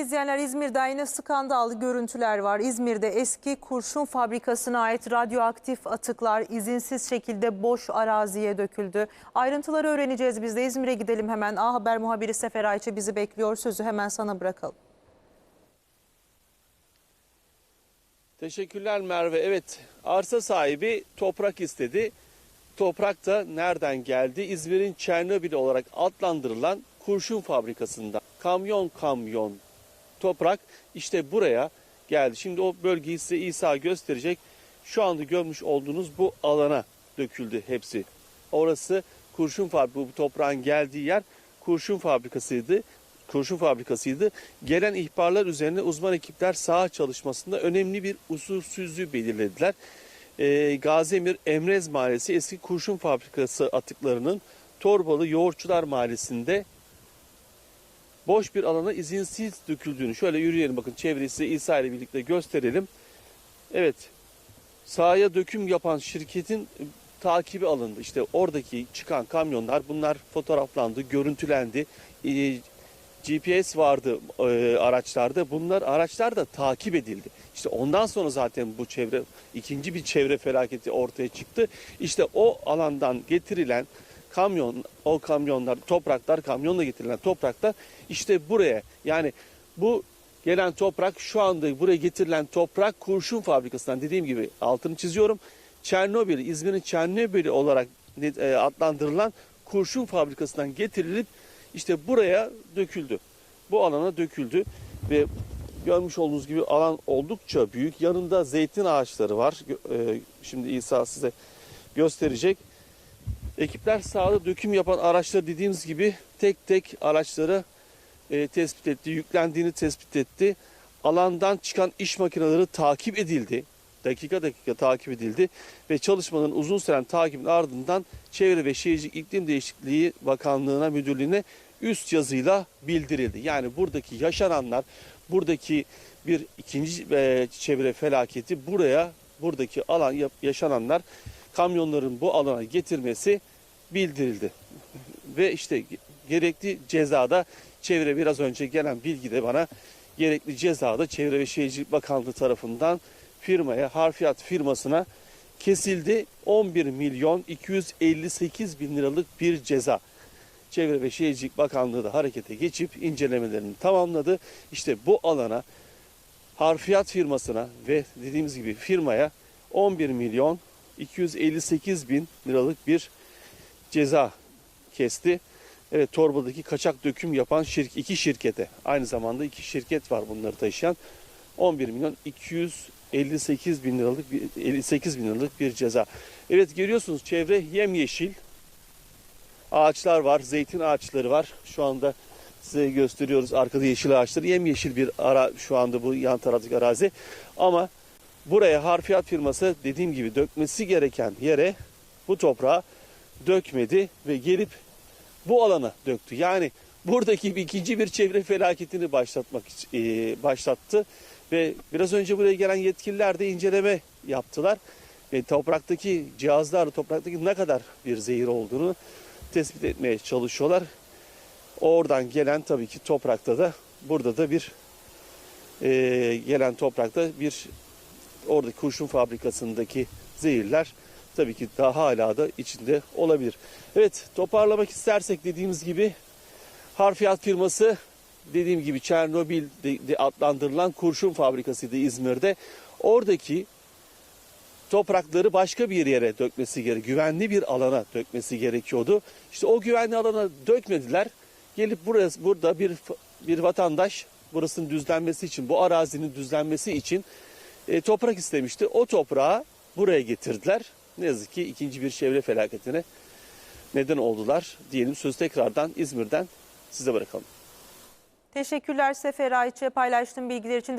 izleyenler İzmir'den yine skandal görüntüler var. İzmir'de eski kurşun fabrikasına ait radyoaktif atıklar izinsiz şekilde boş araziye döküldü. Ayrıntıları öğreneceğiz biz de İzmir'e gidelim hemen. A Haber muhabiri Sefer Ayça bizi bekliyor. Sözü hemen sana bırakalım. Teşekkürler Merve. Evet arsa sahibi toprak istedi. Toprak da nereden geldi? İzmir'in Çernobil olarak adlandırılan kurşun fabrikasından. Kamyon kamyon toprak işte buraya geldi. Şimdi o bölgeyi size İsa gösterecek. Şu anda görmüş olduğunuz bu alana döküldü hepsi. Orası kurşun fabrikası, bu toprağın geldiği yer kurşun fabrikasıydı. Kurşun fabrikasıydı. Gelen ihbarlar üzerine uzman ekipler saha çalışmasında önemli bir usulsüzlüğü belirlediler. Ee, Gazemir Emrez Mahallesi eski kurşun fabrikası atıklarının Torbalı Yoğurtçular Mahallesi'nde boş bir alana izinsiz döküldüğünü şöyle yürüyelim bakın çevreyi size İsa ile birlikte gösterelim. Evet sahaya döküm yapan şirketin e, takibi alındı. İşte oradaki çıkan kamyonlar bunlar fotoğraflandı, görüntülendi. Ee, GPS vardı e, araçlarda. Bunlar araçlar da takip edildi. İşte ondan sonra zaten bu çevre ikinci bir çevre felaketi ortaya çıktı. İşte o alandan getirilen kamyon, o kamyonlar, topraklar, kamyonla getirilen topraklar işte buraya yani bu gelen toprak şu anda buraya getirilen toprak kurşun fabrikasından dediğim gibi altını çiziyorum. Çernobil, İzmir'in Çernobil olarak e, adlandırılan kurşun fabrikasından getirilip işte buraya döküldü. Bu alana döküldü ve görmüş olduğunuz gibi alan oldukça büyük. Yanında zeytin ağaçları var. E, Şimdi İsa size gösterecek. Ekipler sahada döküm yapan araçları dediğimiz gibi tek tek araçları e, tespit etti, yüklendiğini tespit etti. Alandan çıkan iş makineleri takip edildi. Dakika dakika takip edildi ve çalışmanın uzun süren takibin ardından Çevre ve Şehircilik İklim Değişikliği Bakanlığı'na, müdürlüğüne üst yazıyla bildirildi. Yani buradaki yaşananlar, buradaki bir ikinci e, çevre felaketi buraya, buradaki alan yaşananlar kamyonların bu alana getirmesi bildirildi. Ve işte gerekli cezada çevre biraz önce gelen bilgi de bana gerekli cezada Çevre ve Şehircilik Bakanlığı tarafından firmaya, harfiyat firmasına kesildi. 11 milyon 258 bin liralık bir ceza. Çevre ve Şehircilik Bakanlığı da harekete geçip incelemelerini tamamladı. İşte bu alana harfiyat firmasına ve dediğimiz gibi firmaya 11 milyon 258 bin liralık bir ceza kesti. Evet Torba'daki kaçak döküm yapan şirk, iki şirkete aynı zamanda iki şirket var bunları taşıyan 11 milyon 258 bin liralık bir 58 bin liralık bir ceza. Evet görüyorsunuz çevre yemyeşil ağaçlar var, zeytin ağaçları var. Şu anda size gösteriyoruz arkada yeşil ağaçları. Yemyeşil bir ara şu anda bu yan taraftaki arazi. Ama buraya harfiyat firması dediğim gibi dökmesi gereken yere bu toprağı dökmedi ve gelip bu alana döktü. Yani buradaki bir ikinci bir çevre felaketini başlatmak e, başlattı ve biraz önce buraya gelen yetkililer de inceleme yaptılar ve topraktaki cihazlar topraktaki ne kadar bir zehir olduğunu tespit etmeye çalışıyorlar. Oradan gelen tabii ki toprakta da burada da bir e, gelen toprakta bir oradaki kurşun fabrikasındaki zehirler tabii ki daha hala da içinde olabilir. Evet toparlamak istersek dediğimiz gibi harfiyat firması dediğim gibi Çernobil de, adlandırılan kurşun fabrikasıydı İzmir'de. Oradaki toprakları başka bir yere dökmesi gerek, güvenli bir alana dökmesi gerekiyordu. İşte o güvenli alana dökmediler. Gelip burası burada bir bir vatandaş burasının düzlenmesi için, bu arazinin düzlenmesi için e, toprak istemişti. O toprağı buraya getirdiler. Ne yazık ki ikinci bir çevre felaketine neden oldular. Diyelim söz tekrardan İzmir'den size bırakalım. Teşekkürler Sefer Ayça paylaştığın bilgiler için.